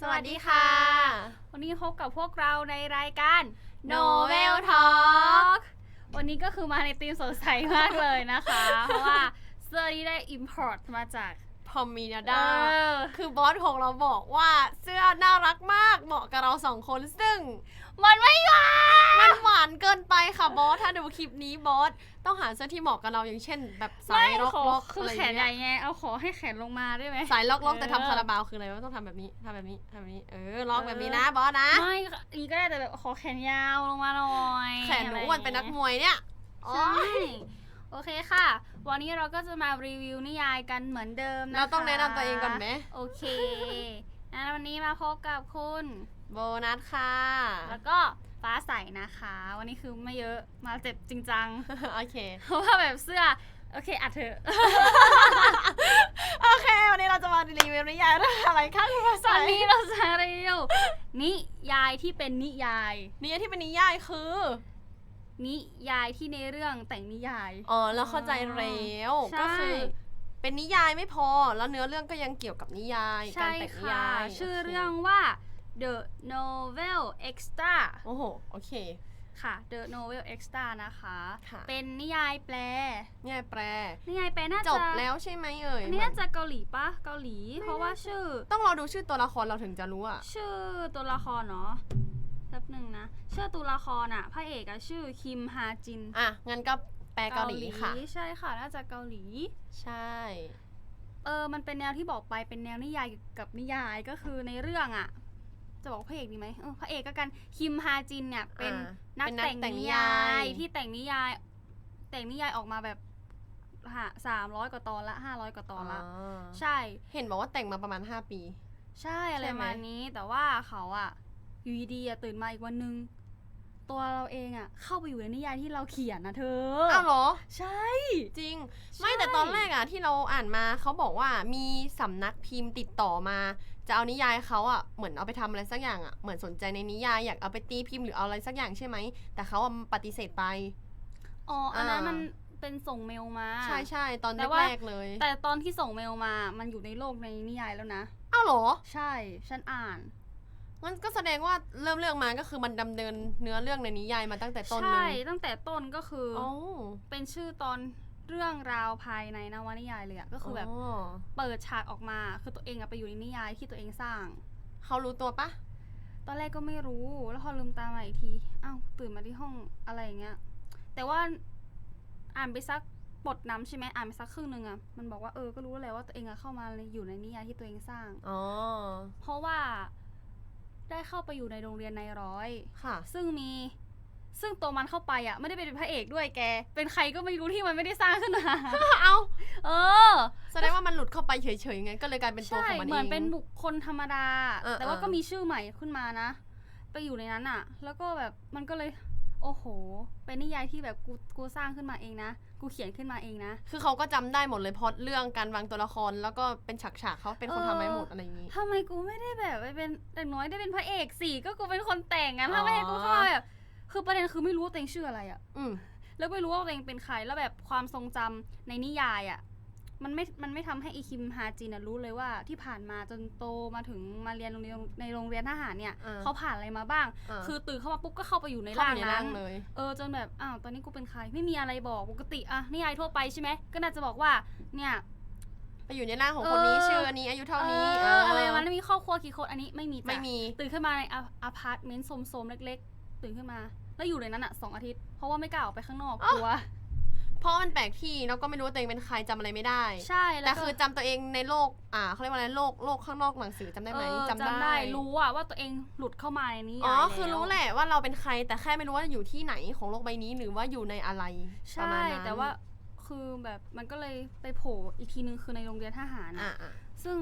สวัสดีค่ะ วันนี้พบกับพวกเราในรายการ Novel Talk วันนี้ก็คือมาในธีมสดใสมากเลยนะคะ เพราะว่าเสื้อนี้ได้ import มาจากพ อมมีนาเอดาอคือบอสของเราบอกว่าเสื้อน่ารักมากเหมาะกับเราสองคนซึ่ง มันไม่หวานมันหวานเกินไปค่ะบอสถ้าดูคลิปนี้บอสต้องหาเสื้อที่เหมาะกับเราอย่างเช่น แบบสายล็ขออกๆคืออะไรแขนเงี้ใหญ่ยไงเอาขอให้แขนลงมาได้ไหมสายล็อกๆแต่เออทำคาราบาวคืออะไรวะต้องทำแบบนี้ทำแบบนี้ทำแบบนี้เออล็อกแบบนี้นะบอสนะไม่อันนี้ก็ได้แต่แบบขอแขนยาวลงมาหน่อยแขนหนูอ้วนเป็นนักมวยเนี่ยใช่ โอเคค่ะ วันนี้เราก็จะมารีวิวนิยายกันเหมือนเดิมนะคะเราต้องแนะนำตัวเองก่อนไหม โอเคงั้นวันนี้มาพบกับคุณ โบนัสค่ะ แล้วก็ฟ้าใสนะคะ วันนี้คือไม่เยอะมาเจ็บจริงจัง โอเค เพราะว่าแบบเสื้อ โอเคอัดเถอะ โอเค วันนี้เราจะมารีวิวนิยายเรื่องอะไรคะคุณภาษาวันนี้เราจะรีวิวนิยายที่เป็นนิยาย นิยายที่เป็นนิยายคือ นิยายที่ในเรื่องแต่งนิยาย อ๋อแล้วเข้าใจแล้วใช่ ก็คือ เป็นนิยายไม่พอ แล้วเนื้อเรื่องก็ยังเกี่ยวกับนิยายใช่การแต่งนิค่ะ ยายชื่อโคเรื่องว่า The Novel Extra โอ้โหโอเค ค่ะ The Novel Extra นะคะ ค่ะ เป็นนิยายแปลนิยายแปล นิยายแปลน่าจะจบแล้วใช่ไหมเอ่ยอันนี้น่าจะเกาหลีปะเกาหลี เพราะว่าชื่อ ต้องรอดูชื่อตัวละครเราถึงจะรู้อะชื่อตัวละครเนาะแป๊บหนึ่งนะชื่อตัวละครอะพระเอกอะชื่อคิมฮาจินอะ งั้นก็แปลเกาหลีค่ะ ใช่ค่ะ น่าจะเกาหลี ใช่ เออ มันเป็นแนวที่บอกไปเป็นแนวนิยายกับนิยายก็คือในเรื่องอะจะบอกพระเอกดีไหมเออพระเอกก็กันคิมฮาจินเนี่ยเป็นอ่านักเป็นนักแต่งแต่งนินิยายายยที่แต่งนิยาย แต่งนิยายออกมาแบบสามร้อยกว่าตอนละห้าร้อยกว่าตอนละอ๋อใช่ เห็นบอกว่าแต่งมาประมาณ5ปี ใช่อะไรใช่ปไหมระมาณนี้แต่ว่าเขาอะ อยู่ดีๆอะตื่นมาอีกวันนึงตัวเราเองอะเข้าไปอยู่ในนิยายที่เราเขียนนะเธออ้าวเหรอ ใช่ จริงใช่ไม่แต่ตอนแรกอะที่เราอ่านมาเขาบอกว่ามีสำนักพิมพ์ติดต่อมา จะเอานิยายเขาอะเหมือนเอาไปทำอะไรสักอย่างอะเหมือนสนใจในนิยายอยากเอาไปตีพิมพ์หรือเอาอะไรสักอย่างใช่ไหมแต่เขาอะปฏิเสธไป อ๋ออันนั้นอ่ามั มันเป็นส่งเมลมาใช่ใช่ตอนแต่ว่าแรกๆเลยแต่ตอนที่ส่งเมลมา มันอยู่ในโลกในนิยายแล้วนะ อ้าวเหรอ ใช่ ฉันอ่าน งั้นก็แสดงว่าเริ่มเรื่องมาก็คือมันดำเนินเนื้อเรื่องในนิยายมาตั้งแต่ต้นเลใช่ยตั้งแต่ต้นก็คืออ๋อเป็นชื่อตอนเรื่องราวภายในนวนิยายเลยอะก็คือแบบอ๋อเปิดฉากออกมา คือตัวเองอะไปอยู่ในนิยายที่ตัวเองสร้าง เขารู้ตัวปะตอนแรกก็ไม่รู้ แล้วพอลืมตามาอีกทีอ้าวตื่นมาที่ห้องอะไรอย่างเงี้ย แต่ว่าอ่านไปสักบทน้ำใช่ไหมอ่านไปสักครึ่งหนึ่งอะมันบอกว่าเออก็รู้แล้วว่าตัวเองอะเข้ามาในอยู่ในนิยายที่ตัวเองสร้าง อ๋อ เพราะว่า ได้เข้าไปอยู่ในโรงเรียนในายร้อย ค่ะ ซึ่งมี ซึ่งตัวมันเข้าไปอะไม่ได้เป็นพระเอกด้วยแก เป็นใครก็ไม่รู้ที่มันไม่ได้สร้างขึ้นมา เอาเออ แสดงว่ามันหลุดเข้าไปเฉยๆงั้นก็เลยกลายเป็นตัวใช่ ของมันเอง เหมือนเป็นบุคคลธรรมดา เออแต่ว่าเออ ก็มีชื่อใหม่ขึ้นมานะ ไปอยู่ในนั้นอะแล้วก็แบบมันก็เลย โอ้โห เป็นนิยายที่แบบกูกูสร้างขึ้นมาเองนะ กูเขียนขึ้นมาเองนะ คือเขาก็จำได้หมดเลยเพราะเรื่องการวางตัวละครแล้วก็เป็นฉากๆเขาเป็นคนเออทำไว้หมดอะไรอย่างนี้ ทำไมกูไม่ได้แบบไปเป็นอย่างน้อยได้เป็นพระเอกสิก็กูเป็นคนแต่งอะอ๋อถ้าไม่ให้กูเข้ามาแบบคือประเด็นคือไม่รู้ว่าตัวเองชื่ออะไรอะ อืม แล้วไม่รู้ว่าตัวเองเป็นใครแล้วแบบความทรงจำในนิยายอะ่ะ มันไม่ มันไม่ทำให้อีคิมฮาจินนะรู้เลยว่าที่ผ่านมาจนโตมาถึงมาเรียนโรงเรียนในโรงเรียนทหารเนี่ยอ่า เขาผ่านอะไรมาบ้าง อ่าคือตื่นเข้ามาปุ๊บก็เข้าไปอยู่ในเข้าร่าไปงในนั้ร่านงเลย เออจนแบบอ้าวตอนนี้กูเป็นใครไม่มีอะไรบอกปกติอะนิยายทั่วไปใช่ไหมก็น่าจะบอกว่าเนี่ย ไปอยู่ในร่างของคนนี้เออ ชื่ออันนี้อายุเท่านี้เอออะไรมันมีครอบครัวกี่คนอันนี้ไม่มีจ้ะไม่มี ตื่นขึ้นมาในออพาร์ตเมนต์โสมๆเล็ก ๆ ตื่นขึ้นมา แล้วอยู่ในนั้นอะสองอาทิตย์เพราะว่าไม่กล้าออกไปข้างนอกกลัว เพราะมันแปลกที่แล้วก็ไม่รู้ว่าตัวเองเป็นใครจำอะไรไม่ได้ ใช่แล้วแต่ก็คือจำตัวเองในโลก อ่าเขาเรียกว่าอะไรโลกโลกข้างนอกหนังสือจำได้ไหมเออจำได้ รู้อะว่าตัวเองหลุดเข้ามาในนี้อ๋อ คือรู้แหละว่าเราเป็นใครแต่แค่ไม่รู้ว่าอยู่ที่ไหนของโลกใบนี้หรือว่าอยู่ในอะไรประใช่มาณนั้นแต่ว่าคือแบบมันก็เลยไปโผล่อีกทีนึงคือในโรงเรียนทหารอะอะอะซึ่ง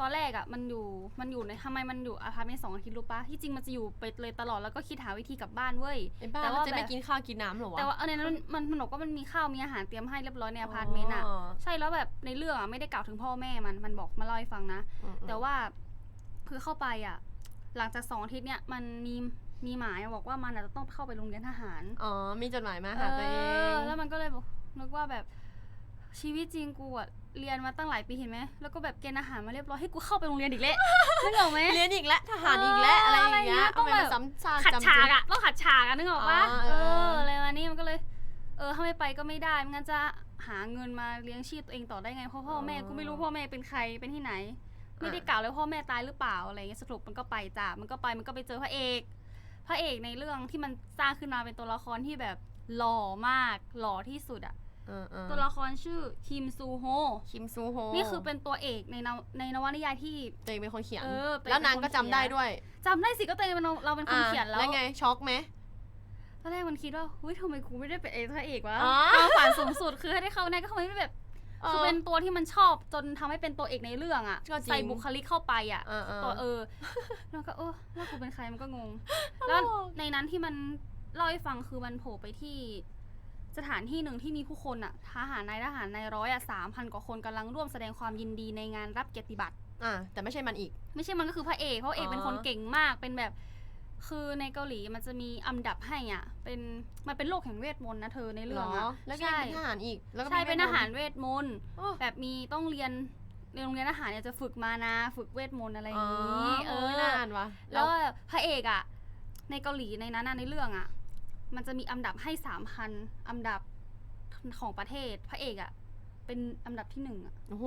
ตอนแรกอะมันอยู่มันอยู่ในทำไมมันอยู่อพาร์ตเมนต์สองอาทิตย์รู้ปะที่จริงมันจะอยู่ไปเลยตลอดแล้วก็คิดหาวิธีกลับบ้านเว้ยไอ้บ้าแต่แล้วว่าจะไปแบบกินข้าวกินน้ำเหรอวะแต่ว่าเออในนั้นมันมันบอกว่ามันมีข้าวมีอาหารเตรียมให้เรียบร้อยในอพาร์ตเมนต์อะอ๋อใช่แล้วแบบในเรื่องอะไม่ได้กล่าวถึงพ่อแม่มันมันบอกมาเล่าให้ฟังนะอืมแต่ว่าคือเข้าไปอะ หลังจากสองอาทิตย์เนี่ยมันมีมีหมายบอกว่ามันอาจจะต้องเข้าไปโรงเรียนทหาร อ๋อ มีจดหมายมาหาตัวเอเองอแล้วมันก็เลยบอกนึกว่าแบบชีวิตจริงกูอะ เรียนมาตั้งหลายปีเห็นไหมแล้วก็แบบเกณฑ์อาหารมาเรียบร้อยให้กูเข้าไปโรงเรียนอีกแล้วนึกออกไหม เรียนอีกแล้วทหารอีกแล้วเอออะไรอย่างเงี้ยอะไรอย่างเงี้ยทำไมมันซ้ำซากขัดจำฉากเจอะต้องขัดฉากอะนึกออกปะอ๋อเอเออออะไรมานี่มันก็เลย เออถ้าไม่ไปก็ไม่ได้ไม่งั้นจะหาเงินมาเลี้ยงชีพตัวเองต่อได้ไงเพราะพ่อแม่กูไม่รู้พ่อแม่เป็นใครเป็นที่ไหน ไม่ได้กล่าวเลยพ่อแม่ตายหรือเปล่าอะไรเงี้ยสรุปมันก็ไปจ้ะมันก็ไปมันก็ไปเจอพระเอก พระเอกในเรื่องที่มันสร้างขึ้นมาเป็นตัวละครที่แบบหล่อมากหล่อที่สุดอะ เออเออตัวละครชื่อคิมซูโฮ คิมซูโฮนี่คือเป็นตัวเอกในนวในนวนิยายที่ ตัวเองเป็นคนเขียน เออเป็นแล้วนางก็จำได้ด้วยจำได้สิก็ตัวเองเป็นเราเป็นคนเขียนแล้วแล้ว ไง ช็อกไหม ตอนแรกมันคิดว่าเฮ้ยทำไมกูไม่ได้เป็นเอกพระเอกวะอ๋อ ความฝันสูงสุดคือให้ได้เข้าในก็ทำไมไม่แบบ คือเป็นตัวที่มันชอบจนทำให้เป็นตัวเอกในเรื่องอะ ก็จริง ใส่บุคลิกเข้าไปอะ เออเออ ตัวเออ แล้วก็เออแล้วกูเป็นใครมันก็งง แล้วในนั้นที่มันเล่าให้ฟังคือมันโผล่ไปที่ สถานที่หนึ่งที่มีผู้คนอะทหารนายทหารนายร้อยอะสามพันกว่าคนกำลังร่วมแสดงความยินดีในงานรับเกียรติบัตร อ่าแต่ไม่ใช่มันอีก ไม่ใช่มันก็คือพระเอกเพราะพระเอกอ๋อเป็นคนเก่งมากเป็นแบบ คือในเกาหลีมันจะมีอันดับให้อะ เป็นมันเป็นโลกแห่งเวทมนต์นะเธอในเหเรื่รองออะแล้วก็ใช่เป็นทหารอีก แล้วก็ใช่เป็นวททมหานรเวทมนต์โอ้ แบบมีต้องเรียนในโรงเรียนทหารเนี่ยจะฝึกมานาฝึกเวทมนต์อะไรออ๋อย่างนี้เอเอออ นานวะ แล้วพระเอกอะในเกาหลีในนั้นน่ะในเรื่องอะ มันจะมีอันดับให้สามพันอันดับของประเทศพระเอกอะเป็นอันดับที่หนึ่งอะโอ้โห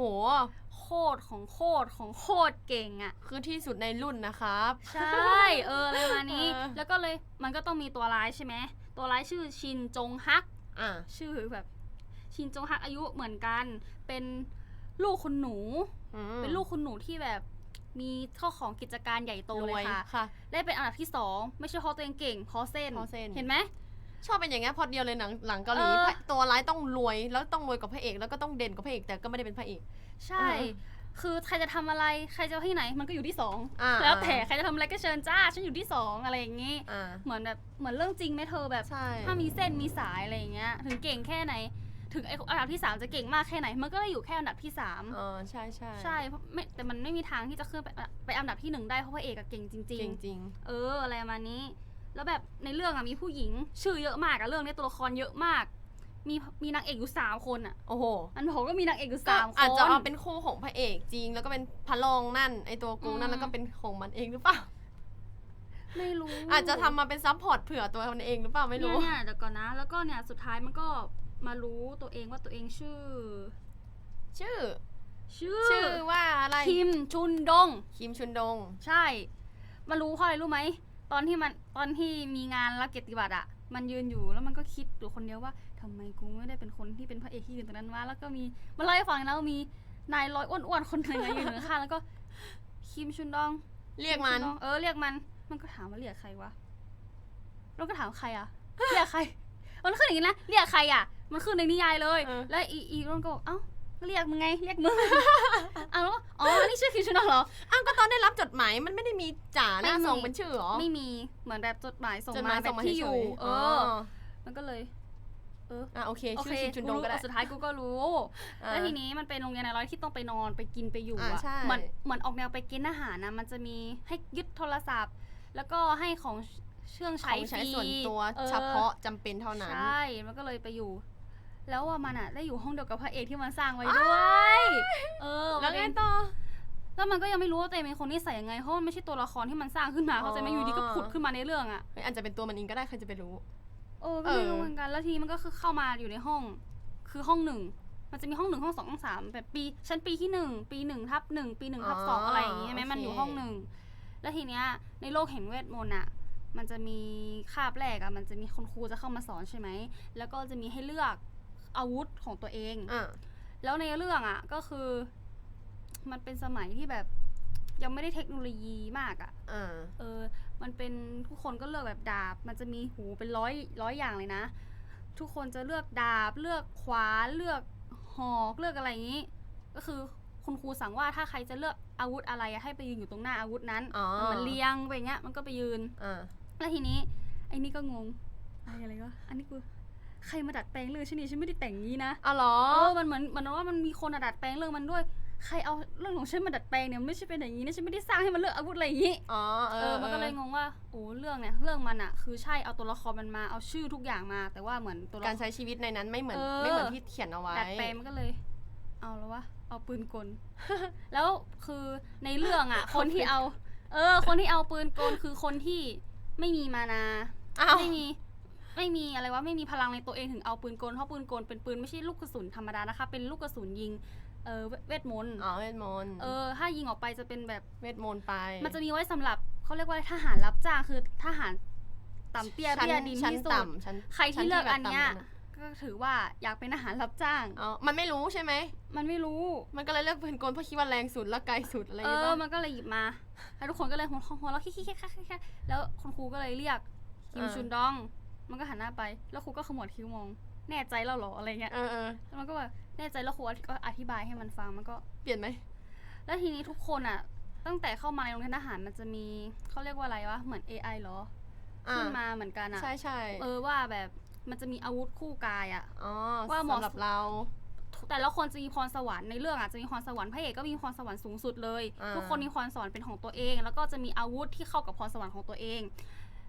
โคตรของโคตรของโคตรเก่งอะคือที่สุดในรุ่นนะครับ ใช่ เอออะไรประมาณนี้เออแล้วก็เลยมันก็ต้องมีตัวร้ายใช่ไหม ตัวร้ายชื่อชินจงฮักอ่าชื่อแบบ ชินจงฮักอายุเหมือนกัน เป็นลูกคุณหนูอืมเป็นลูกคุณหนูที่แบบ มีข้าของกิจการใหญ่โตรเลวยยค่ะ ค่ะ ได้เป็นอันดับที่สองไม่ใช่เพราะตัวเองเก่งเพราะเส้น เพราะเส้น เห็นไหม ชอบเป็นอย่างเงี้ยพอเดียวเลยหนังหลังเกาหลีเออ พระตัวร้ายต้องรวยแล้วต้องรวยกว่าพระเอกแล้วก็ต้องเด่นกว่าพระเอกแต่ก็ไม่ได้เป็นพระเอก ใช่ เออคือใครจะทำอะไรใครจะที่ไหนมันก็อยู่ที่สองอ่า แล้วแต่ใครจะทำอะไรก็เชิญจ้าฉันอยู่ที่สองอะไรอย่างงี้ อ่าเหมือนแบบเหมือนเรื่องจริงไหมเธอแบบ ใช่ ถ้ามีเส้นมีสายอะไรอย่างเงี้ย ถึงเก่งแค่ไหน ถึงไอ้อันดับที่สามจะเก่งมากแค่ไหน มันก็ได้อยู่แค่อันดับที่สามเออใช่ใช่ใช่เพราะไม่แต่มันไม่มีทางที่จะขึ้นไปไปอันดับที่หนึ่งได้เพราะพระเอกอะเก่งจริงจริงจริงๆ เอออะไรประมาณนี้ แล้วแบบในเรื่องอะมีผู้หญิง ชื่อเยอะมากอะเรื่องนี้ตัวละครเยอะมาก มีมีนางเอกอยู่สามคนอะโอ้โหอันบอกว่ามีนางเอกอยู่ก็สามคน อาจจะเอาเป็นคู่ของพระเอกจริง แล้วก็เป็นพระรองนั่นไอตัวกูนั่อืนม แล้วก็เป็นของมันเองหรือเปล่าไม่รู้อาจจะทำมาเป็นซัพพอร์ตเผื่อตัวมันเองหรือเปล่าไม่รู้ เนี่ยเนี่ยเดี๋ยวก่อนนะ แล้วก็เนี่ยสุดท้ายมันก็ มารู้ตัวเองว่าตัวเองชื่อ ชื่อ ชื่อชื่อว่าอะไร คิมชุนดง คิมชุนดง ใช่ มารู้เพราะอะไรรู้ไหม ตอนที่มันตอนที่มีงานรับเกียรติบัตรอะมันยืนอยู่แล้วมันก็คิดอยู่คนเดียวว่าทำไมกูไม่ได้เป็นคนที่เป็นพระเอกที่ยืนตรงนั้นวะแล้วก็มีมาเล่าให้ฟังนะว่ามีนายร้อยอ้วนๆคนหนึ่งอะยืนอยู่ข้างๆแล้วก็ คิมชุนดอง เรียกมันคิชุดองเออเรียกมัน มันก็ถามว่าเรียกใครวะเราก็ถามใครอะเรียกใคร มันขึ้นอย่างนี้นะเรียกใครอะมันขึ้นในนิยายเลย เออ แล้วอีอีรุ่นก็บอกเอ้าก็เรียกมึงไงเรียกมึง เอาแล้วอ๋ออันนี่ชื่อคิมชุนดองเหรอ อ้าวก็ตอนได้รับจดหมายมันไม่ได้มีจ่าหน้าไม่มีซองเป็นชื่อเหรอไม่มีเหมือนแบบจดหมายส่งจดหมามาแบส่งบมาที่อยู่เฉยๆเออ มันก็เลยเอออะโอเคโอชื่เคอคิมชุนดงก็ได้กูรู้สุดท้ายกูก็รู้ อะ แล้วทีนี้มันเป็นโรงเรียนในร้อยที่ต้องไปนอนไปกินไปอยู่อ่าอะใช่ เหมือนเหมือนออกแนวไปกินอาหารนะมันจะมีให้ยึดโทรศัพท์ แล้วก็ให้ของ เชื่องขใช้องใช้ฟรีส่วนตัวออ เฉพาะจำเป็นเท่านั้น ใช่ มันก็เลยไปอยู่ แล้วว่ามันอะได้อยู่ห้องเดียวกับพระเอกที่มันสร้างไว้ด้วย เออแล้วไงประเด็นต่อ แล้วมันก็ยังไม่รู้ว่าตัวเองเป็นคนนิสัยยังไง เพราะมันไม่ใช่ตัวละครที่มันสร้างขึ้นมาอ๋อเขาใจไหม่อยู่ดีก็ผุดขึ้นมาในเรื่องอะเฮ้ยอาจจะเป็นตัวมันเองก็ได้ใครจะไปรู้ เออ ก็ไม่รู้เออเหมือนกัน แล้วทีนี้มันก็คือเข้ามาอยู่ในห้อง คือห้องหนึ่ง มันจะมีห้องหนึ่งห้องสองห้องสามแบบปี ชั้นปีที่หนึ่ง ปีหนึ่งทับหนึ่ง ปีหนึ่งทับสองอะไรอย่างงี้ใช่ไหมมันอยู่ห้องหนึ่ง แล้วทีเนี้ยในโลกแห่งเวทมนต์อะ มันจะมีคาบแรกอะมันจะมีคุณครูจะเข้ามาสอนใช่ไหม แล้วก็จะมีให้เลือกอาวุธของตัวเอง อะแล้วในเรื่องอะก็คือ มันเป็นสมัยที่แบบยังไม่ได้เทคโนโลยีมากอะอ่า เออ มันเป็นทุกคนก็เลือกแบบดาบ มันจะมีหูเป็นร้อยร้อยอย่างเลยนะ ทุกคนจะเลือกดาบ เลือกขวานเลือกหอกเลือกอะไรอย่างนี้ ก็คือคุณครูสั่งว่าถ้าใครจะเลือกอาวุธอะไรอะให้ไปยืนอยู่ตรงหน้าอาวุธนั้นอ๋อ มันเรียงไปอย่างเงี้ยมันก็ไปยืน อ่า แล้วทีนี้ไอ้นี่ก็งงอะไรอะไรวะอันนี้กูใครมาดัดแปลงเรื่องฉันนี่ฉันไม่ได้แต่งงี้นะอ๋อเหรอเออมันเหมือนมันว่ามันมีคนอะดัดแปลงเรื่องมันด้วย ใครเอาเรื่องของฉันมาดัดแปลงเนี่ยไม่ใช่เป็นอย่างนี้นะฉันไม่ได้สร้างให้มันเลือกอาวุธอะไรอย่างนี้อ๋อเอเอออมันก็เลยงงว่าโอ้เรื่องเนี่ยเรื่องมันอะคือใช่เอาตัวละครมันมาเอาชื่อทุกอย่างมา แต่ว่าเหมือนตัวละการครใช้ชีวิตในนั้นไม่เหมือนเออไม่เหมือนที่เขียนเอาไว้ดัดแปลงมันก็เลย เอาแล้ววะเอาปืนกล แล้วคือในเรื่องอะคนที่เอา เออ คนที่เอาปืนกลคือคนที่ ไม่มีมานาอ้าว ไม่มี ไม่มีอะไรวะไม่มีพลังในตัวเองถึงเอาปืนกลเพราะปืนกลเป็นปืนไม่ใช่ลูกกระสุนธรรมดานะคะ เป็นลูกกระสุนยิงเออเวเวทมนต์อ๋อเวทมนต์เออถ้ายิงออกไปจะเป็นแบบ เวทมนต์ไป มันจะมีไว้สำหรับเขาเรียกว่าทหารรับจ้างคือทหารต่ำเตี้ยชั้นเตี้ยดินชั้นที่สุด ต่ำชั้นใครที่เลือกชั้อันเนี้ยแบบต่ำะ ก็ถือว่าอยากเป็นทหารรับจ้าง อ๋อ มันไม่รู้ใช่ไหม มันไม่รู้ มันก็เลยเลือกปืนกลเพราะคิดว่าแรงสุดและไกลสุดอะไรอเอย่างเงี้อยมันก็เลยหยิบมา แล้วทุกคนก็เลยหัวหัวเราะคิกคิกคิกคิกคิกแล้วคุณครูก็เลยเรียกคิมชุนดอง มันก็หันหน้าไป แล้วครูก็ขมวดคิ้วมอง แน่ใจแล้วเหรออะไรเงี้ย เออเออแล้วมันก็แบบแน่ใจแล้วครูก็อธิบายให้มันฟัง มันก็ เปลี่ยนไหม แล้วทีนี้ทุกคนอะ ตั้งแต่เข้ามาในโรงเรียนทหารมันจะมีเขาเรียกว่าอะไรวะ เหมือน AI เหรอ อ่า ขึ้นมาเหมือนกันอะใช่ใช่เออว่าแบบ มันจะมีอาวุธคู่กายอะอ๋อว่าเหมาะสำหรับเรา แต่ละคนจะมีพรสวรรค์ในเรื่องอาจจะมีพรสวรรค์พระเอกก็มีพรสวรรค์สูงสุดเลย อ่า ทุกคนมีพรสวรรค์เป็นของตัวเอง แล้วก็จะมีอาวุธที่เข้ากับพรสวรรค์ของตัวเอง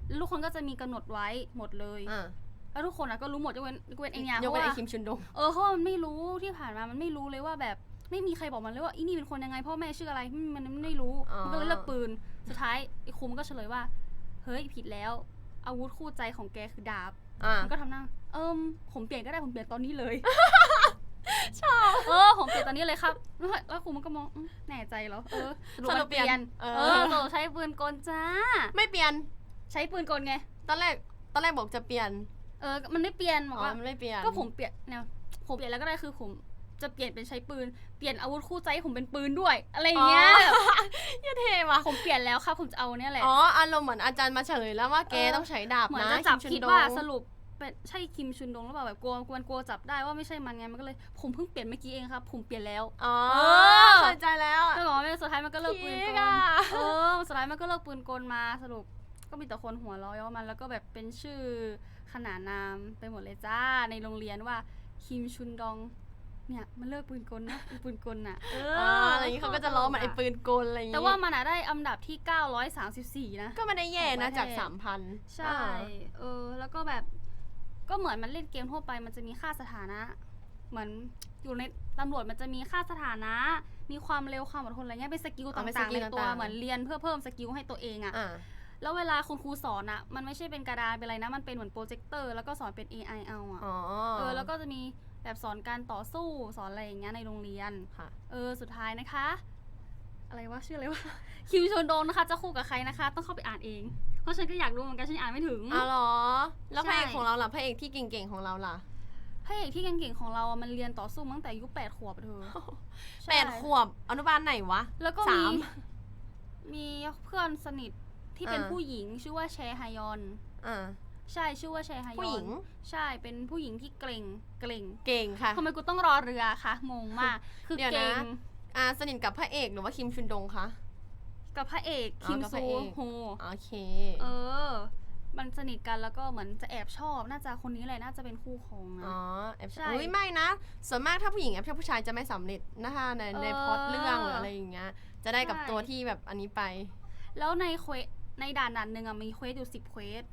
แล้วทุกคนก็จะมีกำหนดไว้หมดเลย อ่าแล้วทุกคนอะก็รู้หมดยกเว้นยกเว้นไอ้เนี่ยยเพกราะเว้นว่าไอคิมชุนดง เออเพราะว่ามันไม่รู้ที่ผ่านมามันไม่รู้เลยว่าแบบไม่มีใครบอกมันเลยว่าอีนี่เป็นคนยังไงพ่อแม่ชื่ออะไรอืมมันมันไม่รู้อ๋อ มันก็เลยเลือกปืนสุดท้ายไอ้ครูมันก็เฉลยว่า เฮ้ยผิดแล้ว อาวุธคู่ใจของแกคือดาบ อ่า มันก็ทำหน้า เอิมผมเปลี่ยนก็ได้ผมเปลี่ยนตอนนี้เลย ชอบ เออผมเปลี่ยนตอนนี้เลยครับ แล้วแล้วครูมันก็มองอืมแน่ใจเหรอ เออสรุปสรุมัปนเปเปลี่ลี่ยยนนเอเอออเราใช้ปืนกลจ้า ไม่เปลี่ยน ใช้ปืนกลไง ตอนแรก ตอนแรกบอกจะเปลี่ยน เออ มันไม่เปลี่ยนบอ๋อกอว่า มันไม่เปลี่ยน ก็ผมเปลี่ยนเนี่ยผมเปลี่ยนแล้วก็ได้คือผม จะเปลี่ยนเป็นใช้ปืน เปลี่ยนอาวุธคู่ใจให้ผมเป็นปืนด้วย อะไรอย่างเงี้ยอย่าเท่ว่ะผมเปลี่ยนแล้วครับผมจะเอาเนี่ยแหละ อ๋อ อารมณ์เหมือนอาจารย์มาเฉลยแล้วว่าแกเออต้องใช้ดาบเหมือนนะจะจับคิมผิดชุนว่าดงสรุปเป็นใช่คิมชุนดงหรือเปล่าแบบกลัวกลัวกลัวจับได้ว่าไม่ใช่มันไงมันก็เลยผมเพิ่งเปลี่ยนเมื่อกี้เองครับ ผมเปลี่ยนแล้วอ๋อเออเข้าใจแล้วอะก็บอกว่าไม่สุดท้ายมันก็เลิกปืนกพีลกอะเออสุดท้ายมันก็เลิกปืนกลมาสรุปก็มีแต่คนหัวเร้อยว่ามันแล้วก็แบบเป็นชื่อขนานนามไปหมดเลยจ้าในโรงเรียนว่าคิมชุนดอง เนี่ยมันเลิกปืนกลนะไอ้ปืนกลน่ะเอออ๋ออะไรอย่างงี้เขาก็จะล้อมันไอ้ปืนกลอะไรอย่างงี้แต่ว่ามันอะได้อันดับที่ 934 นะ ก็ไม่ได้แย่ของปนะระเทศจากสามพันใช่ เออ แล้วก็แบบก็เหมือนมันเล่นเกมทั่วไปมันจะมีค่าสถานะ เหมือนอยู่ในตำรวจมันจะมีค่าสถานะ มีความเร็วความอดทนอะไรเงี้ยเป็นสกิลต่างๆในตัวเหมือนเรียนเพื่อเพิ่มสกิลให้ตัวเองอะอ่าแล้วเวลาคุณครูสอนอะมันไม่ใช่เป็นกระดานเป็นอะไรนะ มันเป็นเหมือนโปรเจคเตอร์แล้วก็สอนเป็น AI เอาอะอ๋อเออแล้วก็จะมี แบบสอนการต่อสู้สอนอะไรอย่างเงี้ยในโรงเรียน ค่ะ เออสุดท้ายนะคะ อะไรวะชื่ออะไรวะ คิมชนโดงนะคะจะคู่กับใครนะคะ ต้องเข้าไปอ่านเอง เพราะฉันก็อยากรู้เหมือนกันฉันอ่านไม่ถึง อ๋อเหรอ แล้วพระเอกใช่ของเราล่ะพระเอกที่เก่งๆของเราล่ะพระเอกที่เก่งๆของเราอะมันเรียนต่อสู้มาตั้งแต่อายุแปดขวบอะเธอใช่แปดขวบอนุบาลไหนวะแล้วก็สามีม มีเพื่อนสนิทที่เป็นอ่า ผู้หญิงชื่อว่าแชฮยอน อ่า ใช่ชื่อว่าแชฮยอนผู้หญิง ใช่เป็นผู้หญิงที่เก่งเก่งเก่งค่ะ ทำไมกูต้องรอเรือคะงงมาก คือเดี๋ยวนะเก่งอ่าสนิทกับพระเอกหรือว่าคิมชุนดงคะ กับพระเอกอ๋อคิมกับพระซูเอก โฮ โอเค เออ มันสนิทกันแล้วก็เหมือนจะแอบชอบ น่าจะคนนี้แหละน่าจะเป็นคู่ครองนะ อ๋อแอบใช่เอ้ยไม่นะ ส่วนมากถ้าผู้หญิงแอบชอบผู้ชายจะไม่สำเร็จนะคะในในเออพล็อตเรื่องหรืออะไรอย่างเงี้ย จะได้กับใช่ ตัวที่แบบอันนี้ไป แล้วในเควสในด่านด่านหนึ่งอะมีเควสอยู่สิบเควส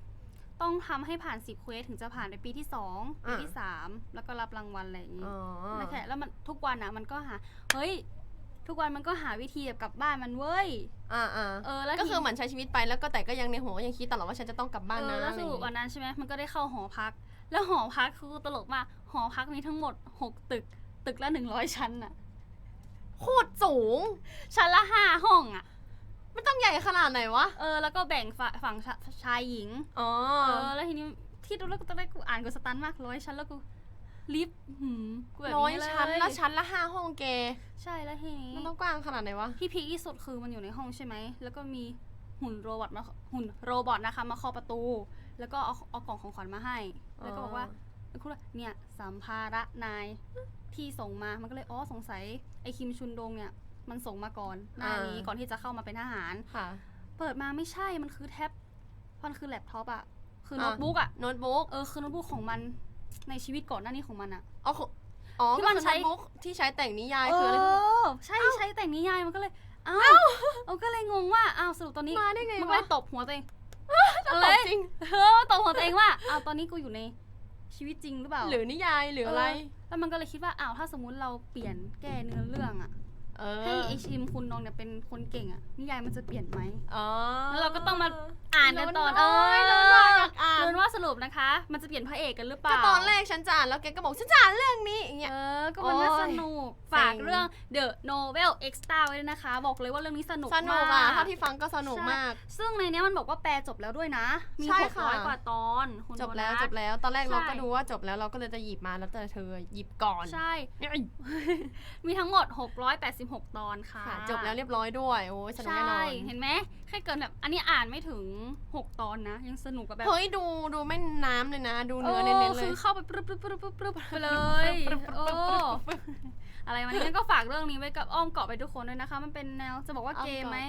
ต้องทำให้ผ่านสิบเควสถึงจะผ่านในปีที่สองปีอะ ที่สามแล้วก็รับรางวัลอะไรอย่างงี้อ๋อนั่นแค่แล้วมันทุกวันอะมันก็หาเฮ้ย ทุกวันมันก็หาวิธีแบบกลับบ้านมันเว้ย อ่าอ่าเออแล้วก็คือทีเหมือนใช้ชีวิตไปแล้วก็แต่ก็ยังในหัวก็ยังคิดตลอดว่าฉันจะต้องกลับบ้านเอนะอแล้วอะไรสอย่างรุปวันงี้นั้นใช่ไหมมันก็ได้เข้าหอพัก แล้วหอพักคือตลกมากหอพักมีทั้งหมดหกตึก ตึกละหนึ่งร้อยชั้นอะโคตรสูง ชั้นละห้าห้องอะ มันต้องใหญ่ขนาดไหนวะ เออแล้วก็แบ่งฝาฝั่งชาชายหญิง อ๋อ เออแล้วทีนี้ที่ดูแล้วกูตอนแรกกูอ่านกูสตันมากร้อยชั้นแล้วกูลิฟต์หืมกูแบบร้อยนี้เลยชั้นแล้วชั้นละห้าห้องแกใช่แล้วทีนี้มันต้องกว้างขนาดไหนวะที่พีคที่สุดคือมันอยู่ในห้องใช่ไหมแล้วก็มีหุ่นโรบอทมาหุ่นโรบอทนะคะ มาเคาะประตู แล้วก็เอาเอากล่องของขวัญมาให้ แล้วก็บอกว่าแล้วคุณว่าเนี่ยสัมภาระนายที่ส่งมามันก็เลยอ๋อสงสัยไอคิมชุนดงเนี่ย มันส่งมาก่อนหน้านี้ก่อนที่จะเข้ามาเป็นทหารค่ะ เปิดมาไม่ใช่มันคือแท็บมันคือแล็ปท็อปอะคือโน้ตบุ๊กอะโน้ตบุ๊กเออคือโน้ตบุ๊กของมันในชีวิตก่อนหน้านี้ของมันอะอ๋อคืออ๋อที่ก็มันคือใช้โน้ตบุ๊กที่ใช้แต่งนิยายเอคืออะไรอใช่ใช้แต่งนิยายมันก็เลยอ้าวเอาก็เลยงงว่าอ้าวสรุปตอนนี้มาได้ไงมันก็เลวะยตบหัวตัวเองตอะไรลกจริงเออตบหัวตัวเองว่าอ้าวตอนนี้กูอยู่ในชีวิตจริงหรือเปล่า หรือนิยายหรืออะไรเแล้วมันก็เลยคิดว่าอ้าวถ้าสมมุติเราเปลี่ยนแก้เนื้อเรื่องอะ เอให้อไอชิมคุณนองเนี่ยเป็นคนเก่งอะนิยายมันจะเปลี่ยนไหม อ๋อแล้วเราก็ต้องมา อ่านกันตอนลุ้เอ้ยลุ้ลุ้นนว่าอยากอ่านลุ้นว่าสรุปนะคะ มันจะเปลี่ยนพระเอกกันหรือเปล่าก็ตอนแรกฉันจะอ่านแล้วแกก็บอกฉันจะอ่านเรื่องนี้อย่างเงี้ย เออ ก็มันน่าโอ้ยสนุกเซ็ง ฝากเรื่อง The Novel Extra ไว้ด้วยนะคะ บอกเลยว่าเรื่องนี้สนุกสนุกมาอะก เท่าที่ฟังก็สนุกใช่มาก ซึ่งในเนี้ยมันบอกว่าแปลจบแล้วด้วยนะ มีใช่หกค่ะ ร้อยกว่าตอนคุณจบแล้วโนัสจบแล้ว ตอนแรกใช่เราก็ดูว่าจบแล้วเราก็เลยจะหยิบมาแล้วแต่เธอหยิบก่อนใช่เนี่ยมีทั้งหมด 686 ตอนค่ะค่ะ จบแล้วเรียบร้อยด้วย โอ้ยสนุกแน่นใช่ อน เห็นไหมแค่เกินแบบ อันนี้อ่านไม่ถึง 6 ตอนนะ ยังสนุกกับแบบเฮ้ยดูดูไม่น้ำเลยนะ ดูเนื้อเน้นๆเลคืย อเข้าไปปรึบปรึบปรึบปรึบปรึบไปเลยปรึบปรึบโอ้ปรึบปรึบ อะไรมานี้ก็ฝากเรื่องนี้ไว้กับอ้อมเกาะไปทุกคนด้วยนะคะ มันเป็นแนวจะบอกว่าเกมไหม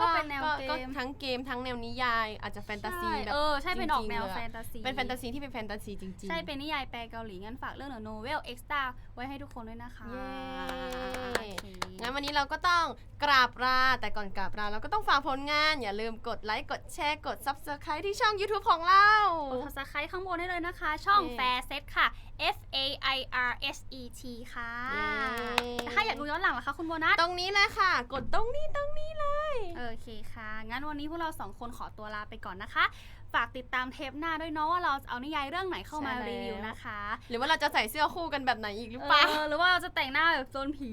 ก็เป็นแนวก็เกก็มทั้งเกมทั้งแนวนิยาย อาจจะแฟนตาซีใช่แบบเออใช่เป็นออกแนวจริงๆเลยอะแฟนตาซีเป็นแฟนตาซีที่เป็นแฟนตาซีจริงๆ ใช่เป็นนิยายแปลเกาหลีงั้นฝากเรื่อง The Novel Extra ไว้ให้ทุกคนด้วยนะคะเย้โอเคงั้นวันนี้เราก็ต้องกราบลาแต่ก่อนกราบลาเราก็ต้องฝากผลงาน อย่าลืมกดไลค์กดแชร์กด Subscribe ที่ช่อง YouTube ของเรากด subscribe ข้างบนได้เลยนะคะ ช่องเย้ Fair Set ค่ะ F A I R S E T ค่ะเย้แต่ถ้าอยากดูย้อนหลังล่ะคะคุณโบนัส ตรงนี้เลยค่ะ กดตรงนี้ตรงนี้เลย โอเคค่ะ งั้นวันนี้พวกเราสองคนขอตัวลาไปก่อนนะคะ ฝากติดตามเทปหน้าด้วยเนาะว่าเราจะเอานิยายเรื่องไหนเข้ามาใช่แล้ว รีวิวนะคะหรือว่าเราจะใส่เสื้อคู่กันแบบไหนอีกหรือเปล่าเออหรือว่าเราจะแต่งหน้าแบบโจนผี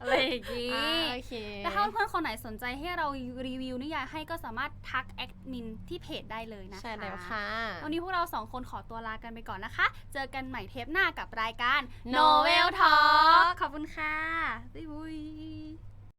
อะไรอย่างงี้ อ่าโอเค แต่ถ้าเพื่อนๆคนไหนสนใจให้เรารีวิวนิยายให้ก็สามารถทักแอดมินที่เพจได้เลยนะคะ ใช่แล้วค่ะ วันนี้พวกเราสองคนขอตัวลากันไปก่อนนะคะ เจอกันใหม่เทปหน้ากับรายการ Novel Talk ขอบคุณค่ะ บ๊ายบาย